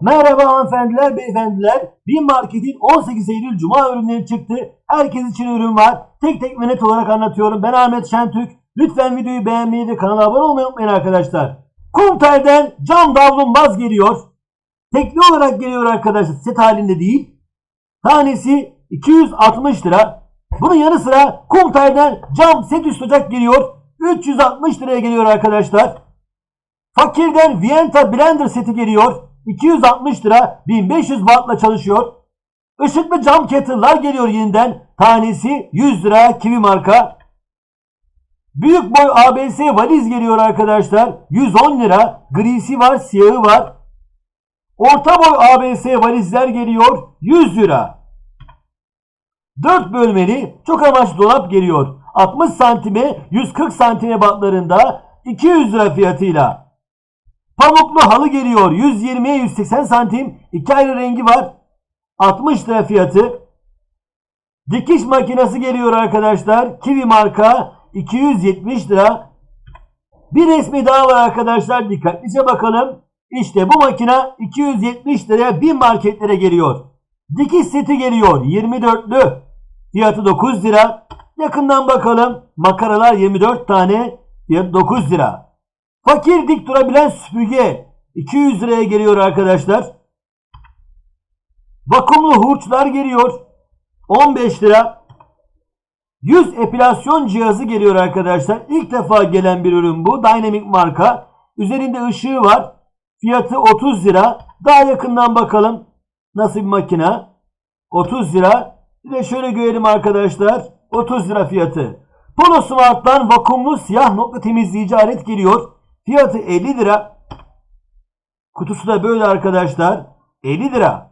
Merhaba hanımefendiler, beyefendiler. Bin Market'in 18 Eylül Cuma ürünleri çıktı. Herkes için ürün var. Tek tek ve net olarak anlatıyorum. Ben Ahmet Şentürk. Lütfen videoyu beğenmeyi ve kanala abone olmayı unutmayın arkadaşlar. Kumtel'den cam davlumbaz geliyor. Tekli olarak geliyor arkadaşlar. Set halinde değil. Tanesi 260 lira. Bunun yanı sıra Kumtel'den cam set üst ocak geliyor. 360 liraya geliyor arkadaşlar. Fakirden Vienta Blender seti geliyor. 260 lira 1500 wattla çalışıyor. Işıklı cam kettle'lar geliyor yeniden. Tanesi 100 lira Kiwi marka. Büyük boy ABS valiz geliyor arkadaşlar. 110 lira. Grisi var, siyahı var. Orta boy ABS valizler geliyor. 100 lira. 4 bölmeli çok amaçlı dolap geliyor. 60 santime 140 santime batlarında 200 lira fiyatıyla. Pamuklu halı geliyor. 120'ye 180 santim. İki ayrı rengi var. 60 lira fiyatı. Dikiş makinesi geliyor arkadaşlar. Kiwi marka 270 lira. Bir resmi daha var arkadaşlar. Dikkatlice bakalım. İşte bu makine 270 liraya bin marketlere geliyor. Dikiş seti geliyor. 24'lü. Fiyatı 9 lira. Yakından bakalım. Makaralar 24 tane. Fiyatı 9 lira. Fakir dik durabilen süpürge 200 liraya geliyor arkadaşlar. Vakumlu hurçlar geliyor 15 lira. Yüz epilasyon cihazı geliyor arkadaşlar. İlk defa gelen bir ürün bu. Dynamic marka. Üzerinde ışığı var. Fiyatı 30 lira. Daha yakından bakalım. Nasıl bir makine? 30 lira. Bir de şöyle görelim arkadaşlar. 30 lira fiyatı. Polo Smart'tan vakumlu siyah nokta temizleyici alet geliyor. Fiyatı 50 lira. Kutusu da böyle arkadaşlar. 50 lira.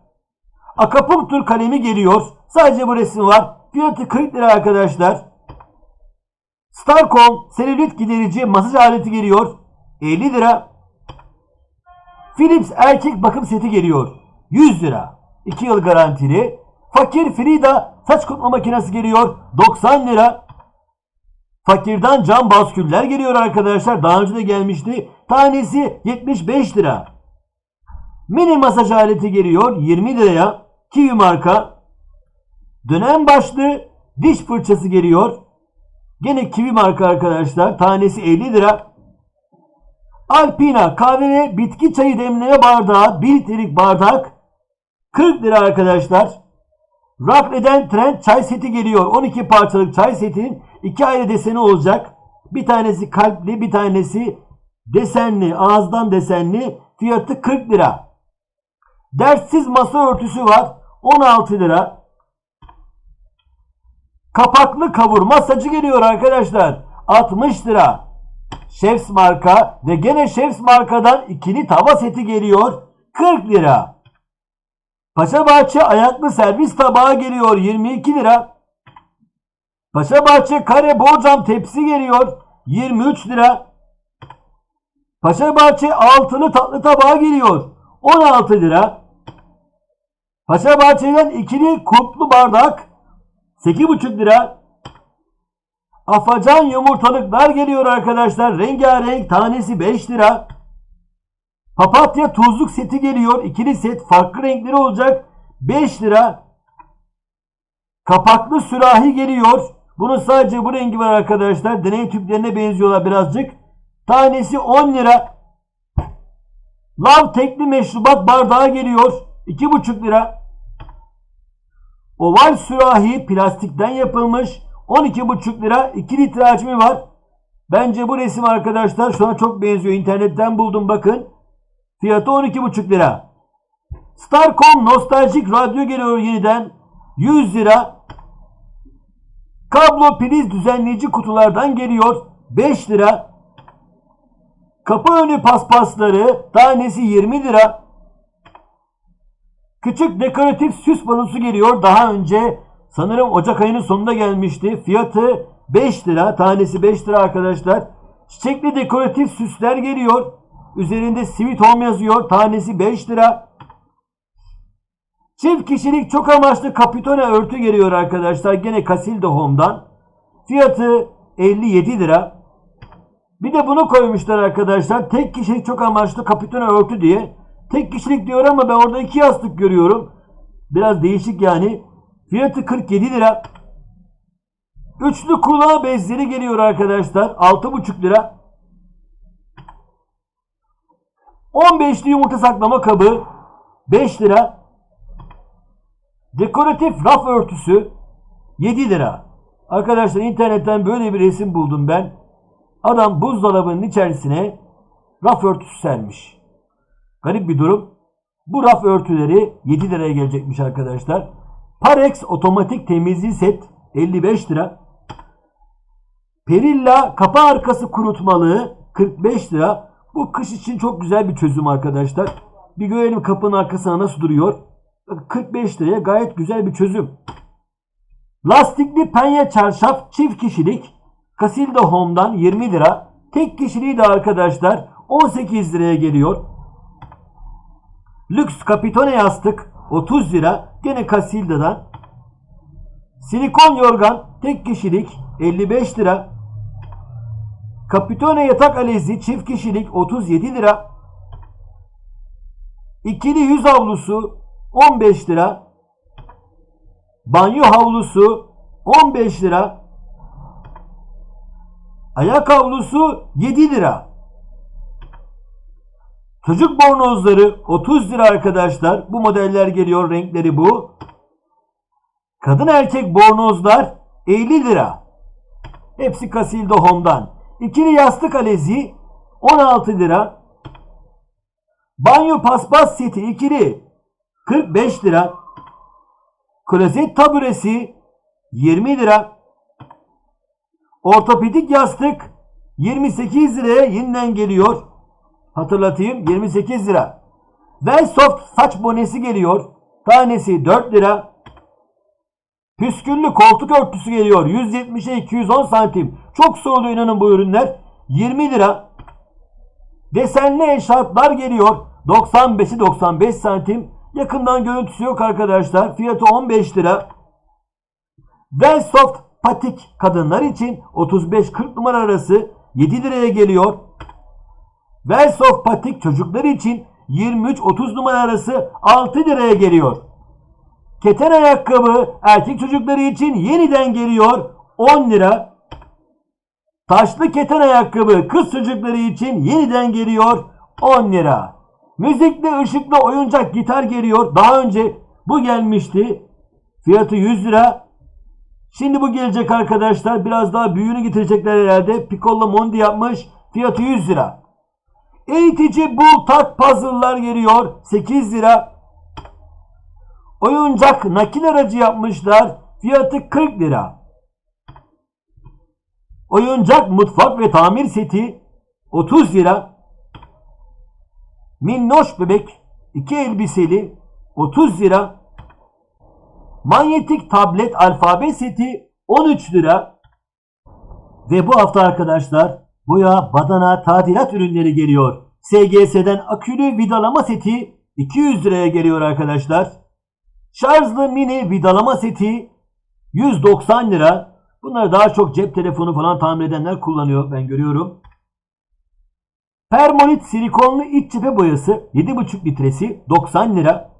Akapunktur kalemi geliyor. Sadece bu resim var. Fiyatı 40 lira arkadaşlar. Starcom selülit giderici masaj aleti geliyor. 50 lira. Philips erkek bakım seti geliyor. 100 lira. 2 yıl garantili. Fakir Frida saç kurutma makinesi geliyor. 90 lira. Fakirden cam basküller geliyor arkadaşlar. Daha önce de gelmişti. Tanesi 75 lira. Mini masaj aleti geliyor 20 liraya. Kiwi marka. Dönem başlı diş fırçası geliyor. Gene Kiwi marka arkadaşlar. Tanesi 50 lira. Alpina kahve ve bitki çayı demleme bardağı 1 litrelik bardak 40 lira arkadaşlar. Rakle'den trend çay seti geliyor. 12 parçalık çay setinin iki ayrı deseni olacak. Bir tanesi kalpli, bir tanesi desenli, ağızdan desenli. Fiyatı 40 lira. Dertsiz masa örtüsü var. 16 lira. Kapaklı kavur masacı geliyor arkadaşlar. 60 lira. Chefs marka ve gene Chefs markadan ikili tava seti geliyor. 40 lira. Paşabahçe ayaklı servis tabağı geliyor 22 lira. Paşabahçe kare borcam tepsi geliyor 23 lira. Paşabahçe altılı tatlı tabağı geliyor 16 lira. Paşabahçe'den ikili kuplu bardak 8,5 lira. Afacan yumurtalıklar geliyor arkadaşlar. Rengarenk tanesi 5 lira. Papatya tuzluk seti geliyor. İkili set farklı renkleri olacak. 5 lira. Kapaklı sürahi geliyor. Bunun sadece bu rengi var arkadaşlar. Deney tüplerine benziyorlar birazcık. Tanesi 10 lira. Lav tekli meşrubat bardağı geliyor. 2,5 lira. Oval sürahi plastikten yapılmış. 12,5 lira. 2 litre hacmi var. Bence bu resim arkadaşlar şuna çok benziyor. İnternetten buldum bakın. Fiyatı 12,5 lira. Starcom nostaljik radyo geliyor yeniden. 100 lira. Kablo priz düzenleyici kutulardan geliyor. 5 lira. Kapı önü paspasları tanesi 20 lira. Küçük dekoratif süs balosu geliyor. Daha önce sanırım Ocak ayının sonunda gelmişti. Fiyatı 5 lira. Tanesi 5 lira arkadaşlar. Çiçekli dekoratif süsler geliyor. Üzerinde Sweet Home yazıyor. Tanesi 5 lira. Çift kişilik çok amaçlı kapitone örtü geliyor arkadaşlar. Gene Casilda Home'dan. Fiyatı 57 lira. Bir de bunu koymuşlar arkadaşlar. Tek kişilik çok amaçlı kapitone örtü diye. Tek kişilik diyor ama ben orada iki yastık görüyorum. Biraz değişik yani. Fiyatı 47 lira. Üçlü kulağı bezleri geliyor arkadaşlar. 6,5 lira. 15'li yumurta saklama kabı 5 lira. Dekoratif raf örtüsü 7 lira. Arkadaşlar internetten böyle bir resim buldum ben. Adam buzdolabının içerisine raf örtüsü sermiş. Garip bir durum. Bu raf örtüleri 7 liraya gelecekmiş arkadaşlar. Parex otomatik temizliği set 55 lira. Perilla kapı arkası kurutmalığı 45 lira. Bu kış için çok güzel bir çözüm arkadaşlar. Bir görelim kapının arkasına nasıl duruyor. Bakın 45 liraya gayet güzel bir çözüm. Lastikli penye çarşaf çift kişilik Casilda Home'dan 20 lira. Tek kişiliği de arkadaşlar 18 liraya geliyor. Lüks kapitone yastık 30 lira. Gene Casilda'dan. Silikon yorgan tek kişilik 55 lira. Kapitone yatak alezi çift kişilik 37 lira. İkili yüz havlusu 15 lira. Banyo havlusu 15 lira. Ayak havlusu 7 lira. Çocuk bornozları 30 lira arkadaşlar. Bu modeller geliyor. Renkleri bu. Kadın erkek bornozlar 50 lira. Hepsi Casilda Home'dan. İkili yastık alezi 16 lira. Banyo paspas seti ikili 45 lira. Klozet taburesi 20 lira. Ortopedik yastık 28 liraya yeniden geliyor. Hatırlatayım 28 lira. Velsoft saç bonesi geliyor. Tanesi 4 lira. Püsküllü koltuk örtüsü geliyor. 170'e 210 santim. Çok soğudu inanın bu ürünler. 20 lira. Desenli eşarplar geliyor. 95'i 95 santim. Yakından görüntüsü yok arkadaşlar. Fiyatı 15 lira. Velsoft patik kadınlar için 35-40 numara arası 7 liraya geliyor. Velsoft patik çocuklar için 23-30 numara arası 6 liraya geliyor. Keten ayakkabı erkek çocukları için yeniden geliyor 10 lira. Taşlı keten ayakkabı kız çocukları için yeniden geliyor 10 lira. Müzikli ışıklı oyuncak gitar geliyor. Daha önce bu gelmişti. Fiyatı 100 lira. Şimdi bu gelecek arkadaşlar. Biraz daha büyüğünü getirecekler herhalde. Piccolo Mondi yapmış. Fiyatı 100 lira. Eğitici bul tak puzzle'lar geliyor. 8 lira. Oyuncak nakil aracı yapmışlar. Fiyatı 40 lira. Oyuncak mutfak ve tamir seti 30 lira. Minnoş bebek 2 elbiseli 30 lira. Manyetik tablet alfabe seti 13 lira. Ve bu hafta arkadaşlar boya, badana, tadilat ürünleri geliyor. SGS'den akülü vidalama seti 200 liraya geliyor arkadaşlar. Şarjlı mini vidalama seti 190 lira. Bunlar daha çok cep telefonu falan tamir edenler kullanıyor ben görüyorum. Permolit silikonlu iç cephe boyası 7,5 litresi 90 lira.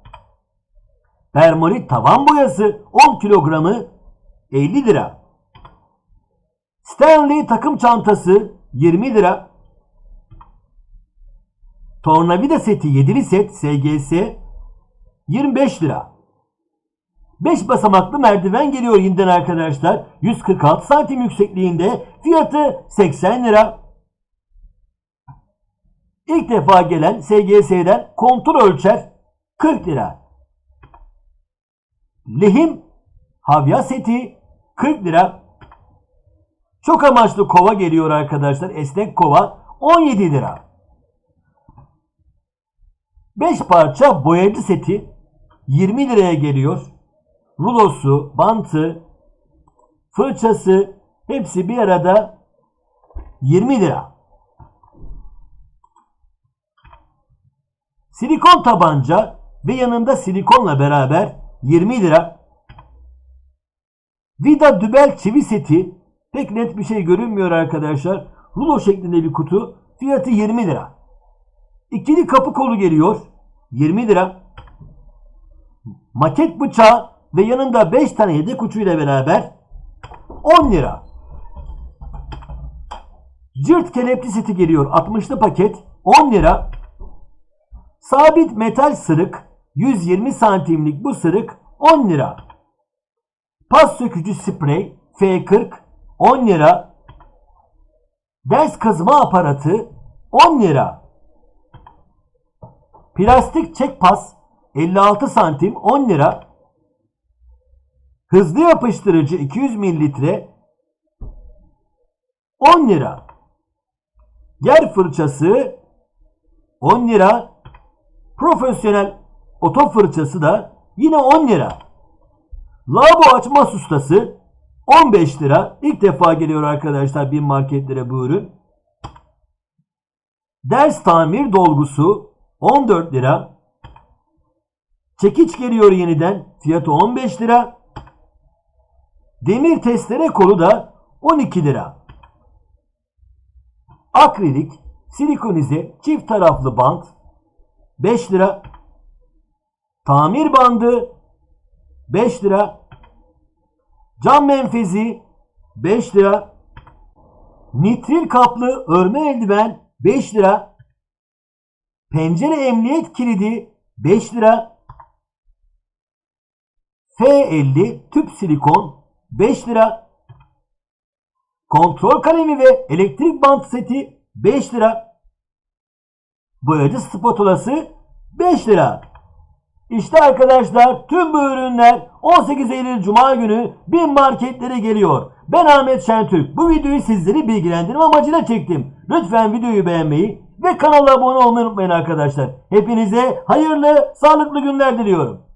Permolit tavan boyası 10 kilogramı 50 lira. Stanley takım çantası 20 lira. Tornavida seti 7'li set SGS 25 lira. 5 basamaklı merdiven geliyor yeniden arkadaşlar. 146 santim yüksekliğinde. Fiyatı 80 lira. İlk defa gelen SGS'den kontur ölçer 40 lira. Lehim havya seti 40 lira. Çok amaçlı kova geliyor arkadaşlar. Esnek kova 17 lira. 5 parça boyacı seti 20 liraya geliyor. Rulosu, bantı, fırçası hepsi bir arada 20 lira. Silikon tabanca ve yanında silikonla beraber 20 lira. Vida dübel çivi seti pek net bir şey görünmüyor arkadaşlar. Rulo şeklinde bir kutu fiyatı 20 lira. İkili kapı kolu geliyor. 20 lira. Maket bıçağı ve yanında 5 tane yedek uçuyla beraber 10 lira. Cırt kelepçe seti geliyor 60'lı paket 10 lira. Sabit metal sırık 120 santimlik bu sırık 10 lira. Pas sökücü sprey F40 10 lira. Ders kazıma aparatı 10 lira. Plastik çek pas 56 santim 10 lira. Hızlı yapıştırıcı 200 mililitre 10 lira. Yer fırçası 10 lira. Profesyonel oto fırçası da yine 10 lira. Lavabo açma sustası 15 lira. İlk defa geliyor arkadaşlar bin marketlere bu ürün. Ders tamir dolgusu 14 lira. Çekiç geliyor yeniden. Fiyatı 15 lira. Demir testere kolu da 12 lira. Akrilik, silikonize, çift taraflı bant 5 lira. Tamir bandı 5 lira. Cam menfezi 5 lira. Nitril kaplı örme eldiven 5 lira. Pencere emniyet kilidi 5 lira. F50 tüp silikon 5 lira. Kontrol kalemi ve elektrik bant seti 5 lira. Boyacı spatulası 5 lira. İşte arkadaşlar tüm bu ürünler 18 Eylül Cuma günü bin marketlere geliyor. Ben Ahmet Şentürk. Bu videoyu sizleri bilgilendirme amacıyla çektim. Lütfen videoyu beğenmeyi ve kanala abone olmayı unutmayın arkadaşlar. Hepinize hayırlı, sağlıklı günler diliyorum.